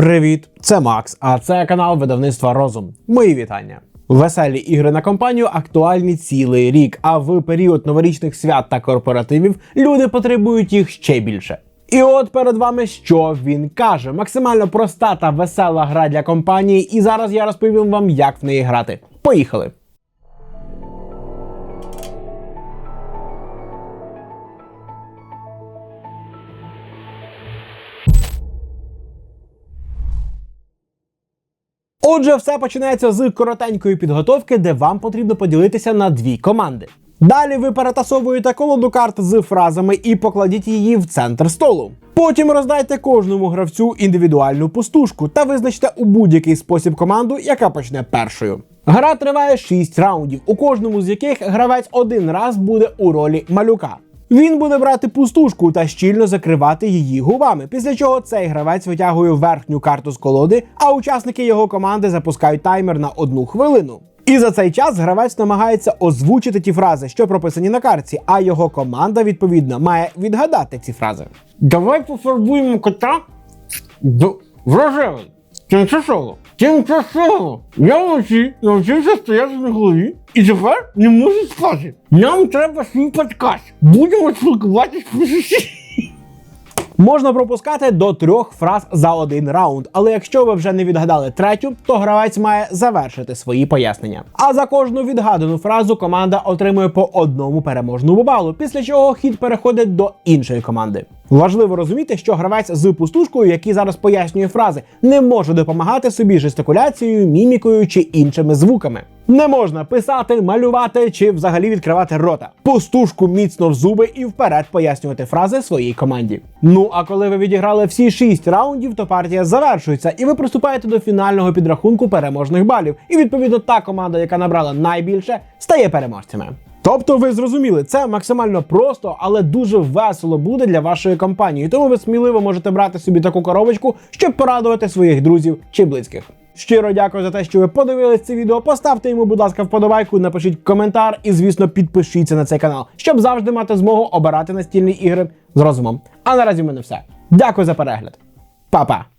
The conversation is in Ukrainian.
Привіт, це Макс, а це канал видавництва Розум. Мої вітання. Веселі ігри на компанію актуальні цілий рік, а в період новорічних свят та корпоративів люди потребують їх ще більше. І от перед вами що він каже: максимально проста та весела гра для компанії, і зараз я розповім вам, як в неї грати. Поїхали! Отже, все починається з коротенької підготовки, де вам потрібно поділитися на дві команди. Далі ви перетасовуєте колоду карт з фразами і покладіть її в центр столу. Потім роздайте кожному гравцю індивідуальну пустушку та визначте у будь-який спосіб команду, яка почне першою. Гра триває 6 раундів, у кожному з яких гравець один раз буде у ролі малюка. Він буде брати пустушку та щільно закривати її губами, після чого цей гравець витягує верхню карту з колоди, а учасники його команди запускають таймер на одну хвилину. І за цей час гравець намагається озвучити ті фрази, що прописані на карті, а його команда відповідно має відгадати ці фрази. Давай пофарбуємо кота в рожевий. Тимчасово. Тимчасово. Я вночі навчився стояти на голові і тепер не можу спати. Нам треба свій подкаст. Будемо спілкуватись про житті. Можна пропускати до трьох фраз за один раунд, але якщо ви вже не відгадали третю, то гравець має завершити свої пояснення. А за кожну відгадану фразу команда отримує по одному переможному балу, після чого хід переходить до іншої команди. Важливо розуміти, що гравець з пустушкою, який зараз пояснює фрази, не може допомагати собі жестикуляцією, мімікою чи іншими звуками. Не можна писати, малювати чи взагалі відкривати рота. Пустушку міцно в зуби і вперед пояснювати фрази своїй команді. Ну а коли ви відіграли всі шість раундів, то партія завершується, і ви приступаєте до фінального підрахунку переможних балів. І відповідно та команда, яка набрала найбільше, стає переможцями. Тобто ви зрозуміли, це максимально просто, але дуже весело буде для вашої компанії. Тому ви сміливо можете брати собі таку коробочку, щоб порадувати своїх друзів чи близьких. Щиро дякую за те, що ви подивились це відео. Поставте йому, будь ласка, вподобайку, напишіть коментар і, звісно, підпишіться на цей канал, щоб завжди мати змогу обирати настільні ігри з розумом. А наразі в мене все. Дякую за перегляд. Па-па!